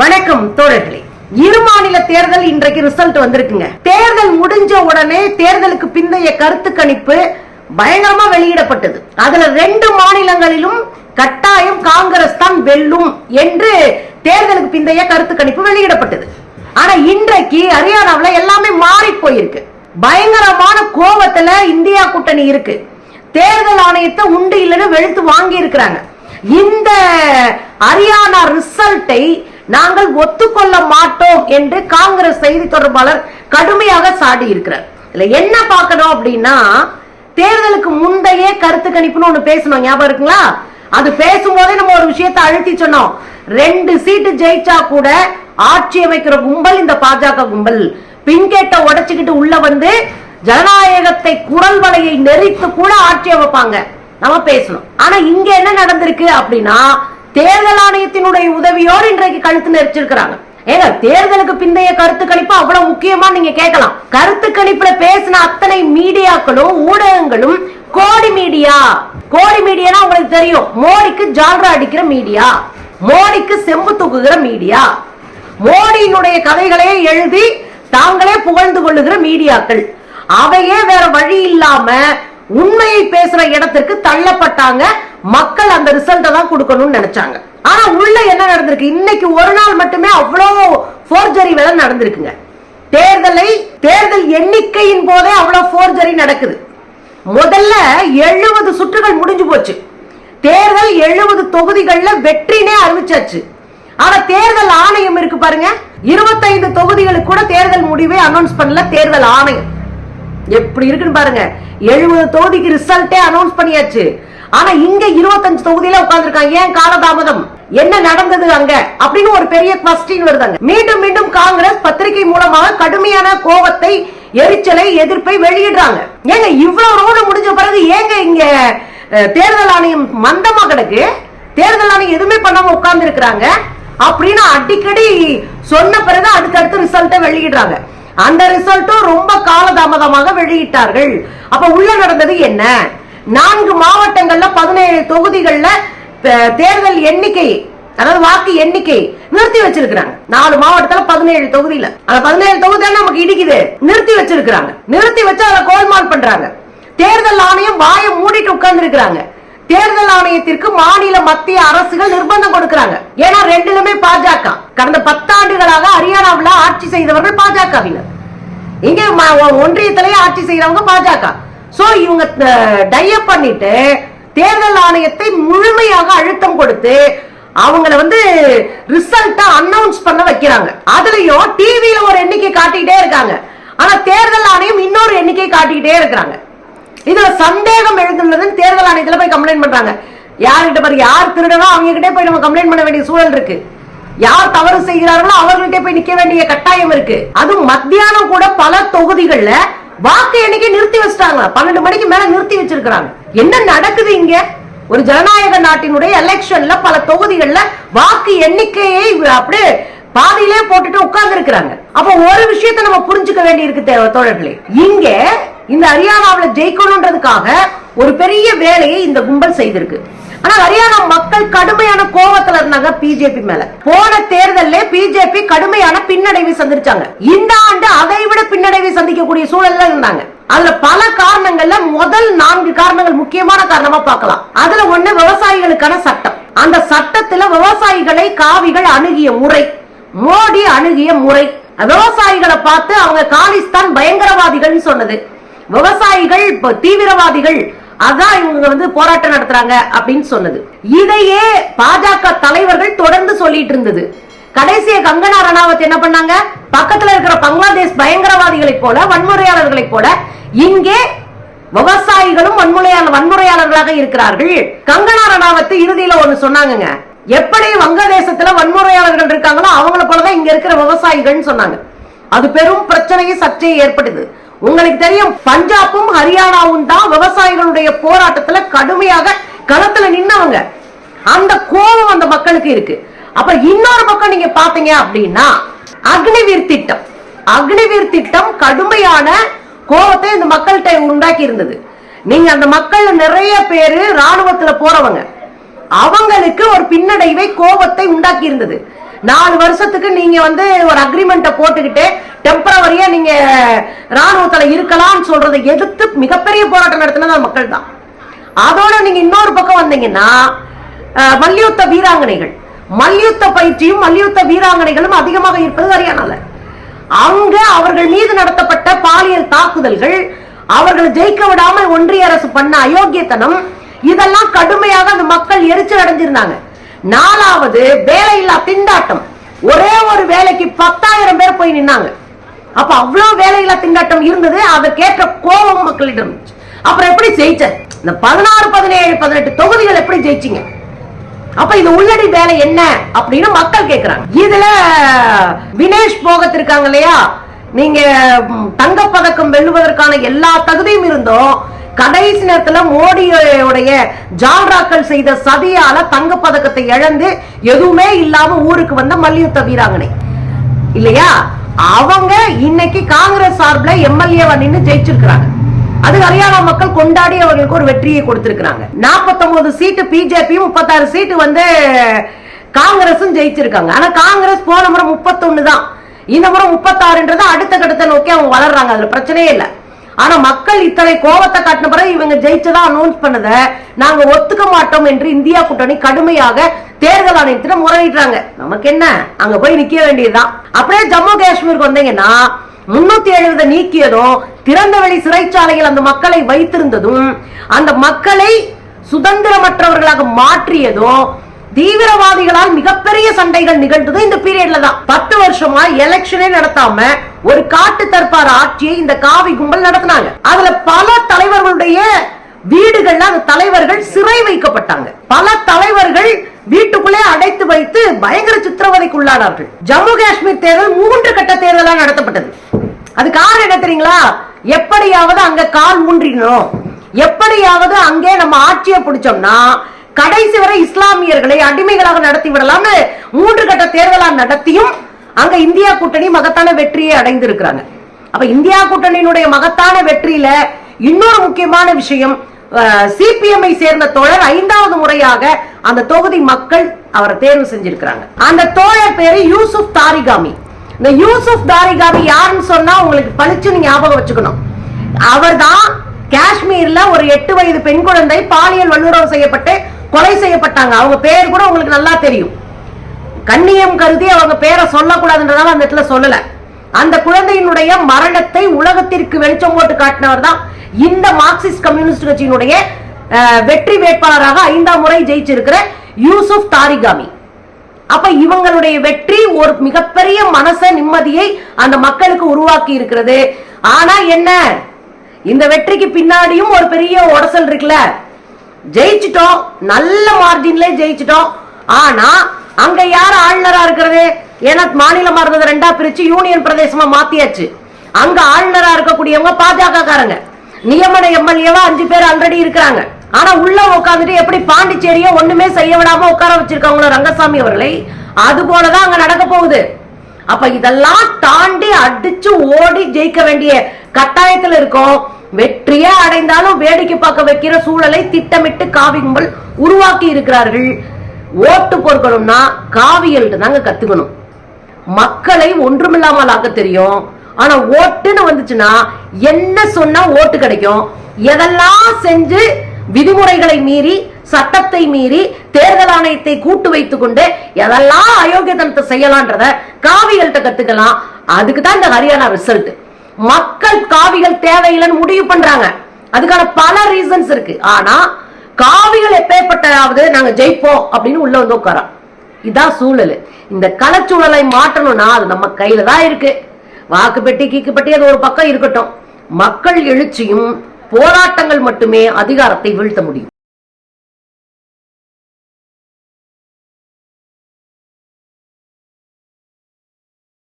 வணக்கம் தோழர்களே. இரு மாநில தேர்தல் இன்றைக்கு ரிசல்ட் வந்திருக்குங்க. தேர்தல் முடிஞ்ச உடனே தேர்தலுக்கு பிந்தைய கருத்து கணிப்பு பயங்கரமா வெளியிடப்பட்டது. அதுல ரெண்டு மாநிலங்களிலும் கட்டாயம் காங்கிரஸ் தான் வெல்லும் என்று தேர்தலுக்கு பிந்தைய கருத்து கணிப்பு வெளியிடப்பட்டது. ஆனா இன்றைக்கு ஹரியானாவுல எல்லாமே மாறி போயிருக்கு. பயங்கரமான கோபத்துல இந்தியா கூட்டணி இருக்கு. தேர்தல் ஆணையத்தை உண்டு இல்லைன்னு வெளுத்து வாங்கி இருக்கிறாங்க இந்த ஹரியானா ரிசல்ட்டை நாங்கள் ஒத்துக்கொள்ள மாட்டோம் என்று காங்கிரஸ் செய்தி தொடர்பாளர் கடுமையாக சாடி இருக்கிறார். இதுல என்ன பார்க்கணும் அப்படின்னா தேர்தலுக்கு முந்தைய கருத்து கணிப்புன்னு ஒண்ணு பேசணும். ஞாபகம் இருக்குங்களா? அது பேசும்போதே நம்ம ஒரு விஷயத்த அழுத்தி சொன்னோம். ரெண்டு சீட்டு ஜெயிச்சா கூட ஆட்சி அமைக்கிற கும்பல் இந்த பாஜக கும்பல். பின்கேட்டை உடைச்சுக்கிட்டு உள்ள வந்து ஜனநாயகத்தை குரல் வலையை நெறித்து கூட ஆட்சி அமைப்பாங்க. நம்ம பேசணும். ஆனா இங்க என்ன நடந்திருக்கு அப்படின்னா தேர்தல் ஆணையத்தினுடைய உதவியோடு இன்றைக்கு கழுத்து நெரிச்சிருக்கிறாங்க. ஏங்க தேர்தலுக்கு பிந்தைய கருத்து கணிப்பு அவ்வளவு முக்கியமா நீங்க கேட்கலாம். கருத்து கணிப்புல பேசின அத்தனை மீடியாக்களும் ஊடகங்களும் கோடி மீடியா. கோடி மீடியானா உங்களுக்கு தெரியும். மோடிக்கு ஜால்ரா அடிக்கிற மீடியா. மோடிக்கு செம்பு தூக்குகிற மீடியா. மோடியினுடைய கதைகளையே எழுதி தாங்களே புகழ்ந்து கொள்ளுகிற மீடியாக்கள். அவையே வேற வழி இல்லாம உண்மையை பேசுற இடத்திற்கு தள்ளப்பட்டாங்க. மக்கள் அந்த ரிசல்ட்டை தான் கொடுக்கணும்னு நினைச்சாங்க. ஆனா உள்ள என்ன நடந்திருக்கு? இன்னைக்கு ஒரு நாள் மட்டுமே அவ்வளோ ஃபோர்ஜரி வேலை நடந்திருக்குங்க. தேர்தலை தேர்தல் எண்ணிக்கையின் போதே அவ்வளவு ஃபோர்ஜரி நடக்குது. முதல்ல எழுபது சுற்றுகள் முடிஞ்சு போச்சு. தேர்தல் எழுபது தொகுதிகளில் வெற்றினே அறிவிச்சாச்சு. ஆனா தேர்தல் ஆணையம் இருக்கு பாருங்க. இருபத்தைந்து தொகுதிகளுக்கு கூட தேர்தல் முடிவை அனௌன்ஸ் பண்ணல. தேர்தல் ஆணையம். எப்படி இருக்குன்னு பாருங்க. எழுபது தொகுதிக்கு ரிசல்ட்டே அனௌன்ஸ் பண்ணியாச்சு. ஆனா இங்க இருபத்தஞ்சு தொகுதியில உட்கார்ந்துருக்காங்க. ஏன் காலதாமதம் என்ன நடந்தது அங்க? அப்படின்னு ஒரு பெரிய கொஸ்டின் வருதாங்க மீண்டும் மீண்டும் காங்கிரஸ் பத்திரிகை மூலமாக கடுமையான கோபத்தை எரிச்சலை எதிர்ப்பை வெளியிடுறாங்க. ஏங்க இவ்வளவு ரோடு முடிஞ்ச பிறகு ஏங்க இங்க தேர்தல் ஆணையம் மந்தமா கிடக்கு? தேர்தல் ஆணையம் எதுவுமே பண்ணாம உட்கார்ந்து இருக்கிறாங்க அப்படின்னு அடிக்கடி சொன்ன பிறகு அடுத்தடுத்து ரிசல்ட்டை வெளியிடுறாங்க. அந்த ரிசல்ட்டும் ரொம்ப காலதாமதமாக வெளியிட்டார்கள். அப்ப உள்ள நடந்தது என்ன? நான்கு மாவட்டங்கள்ல பதினேழு தொகுதிகள்ல தேர்தல் எண்ணிக்கை அதாவது வாக்கு எண்ணிக்கை நிறுத்தி வச்சிருக்கிறாங்க. நாலு மாவட்டத்துல பதினேழு தொகுதியில. அந்த பதினேழு தொகுதியில நமக்கு இடிக்குது. நிறுத்தி வச்சிருக்கிறாங்க. நிறுத்தி வச்சு அதை கோல்மால் பண்றாங்க. தேர்தல் ஆணையம் வாயை மூடிட்டு உட்கார்ந்து இருக்கிறாங்க தேர்தல் ஆணையத்திற்கு மாநில மத்திய அரசுகள் நிர்பந்தம் கொடுக்கிறாங்க. ஏன்னா ரெண்டுலுமே பாஜக. கடந்த பத்தாண்டுகளாக ஹரியானாவில் ஆட்சி செய்தவர்கள் பாஜகவினர். இங்க ஒ- ஒன்றியத்திலேயே ஆட்சி செய்யறவங்க பாஜக. ஸோ இவங்க டையப் பண்ணிட்டு தேர்தல் ஆணையத்தை முழுமையாக அழுத்தம் கொடுத்து அவங்கள வந்து ரிசல்ட்டை அனௌன்ஸ் பண்ண வைக்கிறாங்க. அதுலயும் டிவியில் ஒரு எண்ணிக்கை காட்டிக்கிட்டே இருக்காங்க. ஆனா தேர்தல் ஆணையம் இன்னொரு எண்ணிக்கை காட்டிக்கிட்டே இருக்கிறாங்க. இதுல சந்தேகம் எழுந்துள்ளதுன்னு தேர்தல் ஆணையத்துல போய் கம்ப்ளைண்ட் பண்றாங்க. யார்கிட்ட பாரு யார் திருடனோ அவங்க கிட்டே போய் நம்ம கம்ப்ளைண்ட் பண்ண வேண்டிய சூழல் இருக்கு. யார் தவறு செய்கிறார்களோ அவர்கள்ட்ட போய் நிக்க வேண்டிய கட்டாயம் இருக்கு. அதுவும் மத்தியானம் கூட பல தொகுதிகளில் வாக்கு எண்ணிக்கை நிறுத்தி வச்சிட்டாங்க பன்னெண்டு மணிக்கு மேல நிறுத்தி வச்சிருக்காங்க என்ன நடக்குது இங்க? ஒரு ஜனநாயக நாட்டினுடைய எலெக்ஷன்ல பல தொகுதிகள்ல வாக்கு எண்ணிக்கையை அப்படியே பாதியிலே போட்டுட்டு உட்கார்ந்து இருக்கிறாங்க அப்ப ஒரு விஷயத்தை நம்ம புரிஞ்சுக்க வேண்டி இருக்கு தோழர்களே. இங்க இந்த ஹரியானாவுல ஜெயிக்கணும்ன்றதுக்காக ஒரு பெரிய வேலையை இந்த கும்பல் செய்திருக்கு. ஆனா ஹரியானா மக்கள் கடுமையான கோபத்துல இருந்தாங்க பிஜேபி மேல. போன தேர்தல்ல பிஜேபி கடுமையான பின்னடைவை சந்திச்சாங்க. இந்த ஆண்டு அதை விட பின்னடைவை சந்திக்கக்கூடிய சூழல்ல இருந்தாங்க. அதுல பல காரணங்கள்ல முதல் நான்கு காரணங்கள் முக்கியமான காரணமா பார்க்கலாம். அதுல ஒண்ணு விவசாயிகளுக்கான சட்டம். அந்த சட்டத்துல விவசாயிகளை காவிகள் அணுகிய முறை. மோடி அணுகிய முறை. விவசாயிகளை பார்த்து அவங்க காலிஸ்தான் பயங்கரவாதிகள்னு சொன்னது. விவசாயிகள் தீவிரவாதிகள் அதான் இவங்க வந்து போராட்டம் நடத்துறாங்க அப்படின்னு சொன்னது. இதையே பாஜக தலைவர்கள் தொடர்ந்து சொல்லிட்டு இருந்தது. கடைசியா கங்கனா ரணாவத் என்ன பண்ணாங்க? பக்கத்துல இருக்கிற பங்களாதேஷ் பயங்கரவாதிகளைப் போல வன்முறையாளர்களைப் போல இங்கே விவசாயிகளும் வன்முறையாளர் வன்முறையாளர்களாக இருக்கிறார்கள். கங்கனா ரணாவத்து இறுதியில ஒண்ணு சொன்னாங்கங்க. எப்படி வங்கதேசத்துல வன்முறையாளர்கள் இருக்காங்களோ அவங்கள போலதான் இங்க இருக்கிற விவசாயிகள்னு சொன்னாங்க. அது பெரும் பிரச்சனையை சர்ச்சையை ஏற்படுது உங்களுக்கு தெரியும் பஞ்சாபும் ஹரியானாவும் தான் விவசாயிகளுடைய போராட்டத்துல கடுமையாக களத்துல நின்னவங்க. அந்த கோபம் அந்த மக்களுக்கு இருக்கு. அப்ப இன்னொரு பக்கம் நீங்க பாத்தீங்க அப்படின்னா அக்னிவீர் திட்டம். அக்னிவீர் திட்டம் கடுமையான கோபத்தை இந்த மக்கள்கிட்ட உண்டாக்கி இருந்தது. நீங்க அந்த மக்கள் நிறைய பேரு ராணுவத்துல போறவங்க. அவங்களுக்கு ஒரு பின்னடைவை கோபத்தை உண்டாக்கி இருந்தது. நாலு வருஷத்துக்கு நீங்க வந்து ஒரு அக்ரிமெண்ட்டை போட்டுக்கிட்டு டெம்பரவரியா நீங்க ராணுவத்துல இருக்கலாம்னு சொல்றதை எதிர்த்து மிகப்பெரிய போராட்டம் நடத்தினது அந்த மக்கள் தான் அதோட நீங்க இன்னொரு பக்கம் வந்தீங்கன்னா மல்யுத்த வீராங்கனைகள். மல்யுத்த பயிற்சியும் மல்யுத்த வீராங்கனைகளும் அதிகமாக இருப்பது ஹரியானால. அங்க அவர்கள் மீது நடத்தப்பட்ட பாலியல் தாக்குதல்கள் அவர்கள் ஜெயிக்க விடாமல் ஒன்றிய அரசு பண்ண அயோக்கியத்தனம் இதெல்லாம் கடுமையாக அந்த மக்கள் எரிச்சல் அடைஞ்சிருந்தாங்க. நாலாவது வேலையில்லா திண்டாட்டம். ஒரே ஒரு வேலைக்கு பத்தாயிரம் பேர் போய் நின்னாங்க. அப்ப அவ்வளவு வேலையில திண்டாட்டம் இருந்தது அதற்கேற்ற கோபம் மக்களிடம் இருந்துச்சு. அப்புறம் எப்படி ஜெயிச்ச இந்த பதினாறு பதினேழு பதினெட்டு தொகுதிகள் எப்படி ஜெயிச்சீங்க? அப்ப இது உள்ளடி வேலை என்ன அப்படின்னு மக்கள் கேக்குறாங்க. இதுல வினேஷ் போகத் இருக்காங்க இல்லையா? நீங்க தங்கப்பதக்கம் வெல்லுவதற்கான எல்லா தகுதியும் இருந்தோம். கடைசி நேரத்துல மோடியோடைய ஜால்ராக்கள் செய்த சதியால தங்கப்பதக்கத்தை இழந்து எதுவுமே இல்லாம ஊருக்கு வந்த மல்யுத்த வீராங்கனை. இல்லையா? அவங்க இன்னைக்கு காங்கிரஸ் சார்பில் எம்எல்ஏவா நின்னு ஜெயிச்சிருக்கிறாங்க. அது ஹரியானா மக்கள் கொண்டாடி அவர்களுக்கு ஒரு வெற்றியை கொடுத்திருக்கிறாங்க. 49 சீட்டு பிஜேபி முப்பத்தாறு சீட்டு வந்து காங்கிரஸும் ஜெயிச்சிருக்காங்க. ஆனா காங்கிரஸ் போன முறை முப்பத்தொன்னு தான். இந்த முறை முப்பத்தாறுன்றது அடுத்த கட்டத்தை நோக்கி அவங்க வளர்றாங்க. அதுல பிரச்சனையே இல்லை. ஆனா மக்கள் இத்தனை கோபத்தை காட்டின பிறகு இவங்க ஜெயிச்சதா அனௌன்ஸ் பண்ணத நாங்க ஒத்துக்க மாட்டோம் என்று இந்தியா கூட்டணி கடுமையாக தேர்தல் ஆணையத்திடம் முறையிடுறாங்க. நமக்கு என்ன? அங்க போய் நிக்க வேண்டியதுதான். அப்படியே ஜம்மு காஷ்மீருக்கு வந்தீங்கன்னா முன்னூத்தி எழுபதை நீக்கியதும் திறந்தவெளி சிறைச்சாலையில் அந்த மக்களை வைத்திருந்ததும் அந்த மக்களை சுதந்திரமற்றவர்களாக மாற்றியதும் தீவிரவாதிகளால் மிகப்பெரிய சண்டைகள் நிகழ்ந்தது இந்த பீரியட்ல தான். பத்து வருஷமா எலெக்ஷனே நடத்தாம ஒரு காட்டு தற்பார் ஆட்சியை இந்த காவி கும்பல் நடத்தினாங்க. அதுல பல தலைவர்களுடைய வீடுகள்ல அந்த தலைவர்கள் சிறை வைக்கப்பட்டாங்க. பல தலைவர்கள் வீட்டுக்குள்ளே அடைத்து வைத்து பயங்கர சித்திரவதைக்குள்ளானார்கள். ஜம்மு காஷ்மீர் தேர்தல் மூன்று கட்ட தேர்தலா நடத்தப்பட்டது. அது காரணம் என்ன தெரியுங்களா? எப்படியாவது அங்க கால் ஊன்றினோம் எப்படியாவது அங்கே நம்ம ஆட்சியை பிடிச்சோம்னா கடைசி வரை இஸ்லாமியர்களை அடிமைகளாக நடத்தி விடலாம்னு மூன்று கட்ட தேர்தலா நடத்தியும் அங்க இந்தியா கூட்டணி மகத்தான வெற்றியை அடைந்திருக்கிறாங்க. அப்ப இந்தியா கூட்டணியினுடைய மகத்தான வெற்றியில இன்னொரு முக்கியமான விஷயம் சிபிஎம்ஐ சேர்ந்த தோழர் ஐந்தாவது முறையாக அந்த தொகுதி மக்கள் அவரை தேர்வு செஞ்சிருக்கிறாங்க. அந்த தோழர் பேரு யூசுப் தாரிகாமி. இந்த யூசுப் தாரிகாமி யாருன்னு சொன்னா உங்களுக்கு பளிச்சுன்னு ஞாபகம் வச்சுக்கணும். அவர்தான் காஷ்மீர்ல ஒரு எட்டு வயது பெண் குழந்தை பாலியல் வல்லுறவு செய்யப்பட்டு கொலை செய்யப்பட்டாங்க. அவங்க பேர் கூட உங்களுக்கு நல்லா தெரியும். கண்ணியம் கருதி அவங்க பேரை சொல்லக்கூடாதுன்றதால அந்த இடத்துல சொல்லல. அந்த குழந்தையினுடைய மரணத்தை உலகத்திற்கு வெளிச்சம் போட்டு காட்டினவர் தான் இந்த மார்க்சிஸ்ட் கம்யூனிஸ்ட் கட்சியினுடைய வெற்றி வேட்பாளராக ஐந்தாம் முறை ஜெயிச்சிருக்கிற யூசுப் தாரிகாமி. அப்ப இவங்களுடைய வெற்றி ஒரு மிகப்பெரிய மனச நிம்மதியை அந்த மக்களுக்கு உருவாக்கி இருக்கிறது. ஆனா என்ன? இந்த வெற்றிக்கு பின்னாடியும் ஒரு பெரிய உடசல் இருக்குல்ல? ஜெயிச்சிட்டோம் நல்ல மார்ஜின்ல ஜெயிச்சிட்டோம். ஆனா அங்க யார் ஆளுநரா இருக்கிறது? ஏன்னா மாநிலமா இருந்தது ரெண்டா பிரிச்சு யூனியன் பிரதேசமா மாத்தியாச்சு. அங்க ஆளுநரா இருக்கக்கூடியவங்க பாஜக காரங்க நியமன எம்எல்ஏவா அஞ்சு பேர் ஆல்ரெடி இருக்கிறாங்க. ஆனா உள்ள உட்காந்துட்டு எப்படி பாண்டிச்சேரிய ஒண்ணுமே செய்ய விடாம உட்கார வச்சிருக்காங்களோ ரங்கசாமி அவர்களை? அது போலதான் அங்க நடக்க போகுது. அப்ப இதெல்லாம் தாண்டி அடிச்சு ஓடி ஜெயிக்க வேண்டிய கட்டாயத்துல இருக்கும். வெற்றியே அடைந்தாலும் வேடிக்கை பார்க்க வைக்கிற சூழலை திட்டமிட்டு காவி கும்பல் உருவாக்கி இருக்கிறார்கள். ஓட்டு பொறுக்கணும்னா காவியல் தாங்க கத்துக்கணும். மக்களை ஒன்றுமில்லாமல் ஆக்க தெரியும். ஆனா ஓட்டுன்னு வந்துச்சுன்னா என்ன சொன்னா ஓட்டு கிடைக்கும்? எதெல்லாம் செஞ்சு விதிமுறைகளை மீறி சட்டத்தை மீறி தேர்தல் ஆணையத்தை கூட்டு வைத்துக் கொண்டு எதெல்லாம் அயோக்கியத்தனத்தை செய்யலான்றத காவிகள்கிட்ட கத்துக்கலாம். அதுக்கு தான் இந்த ஹரியானா ரிசல்ட் மக்கள் காவிகள் தேவையில்லைன்னு முடிவு பண்றாங்க. அதுக்கான பல ரீசன்ஸ் இருக்கு. ஆனா காவிகள் எப்பேற்பட்டதாவது நாங்க ஜெயிப்போம் அப்படின்னு உள்ள வந்து உட்காரோம். இதான் சூழல். இந்த கலச்சூழலை மாற்றணும்னா அது நம்ம கையில தான் இருக்கு. வாக்கு பெட்டி கீக்கு பெட்டி அது ஒரு பக்கம் இருக்கட்டும். மக்கள் எழுச்சியும் போராட்டங்கள் மட்டுமே அதிகாரத்தை வீழ்த்த முடியும்.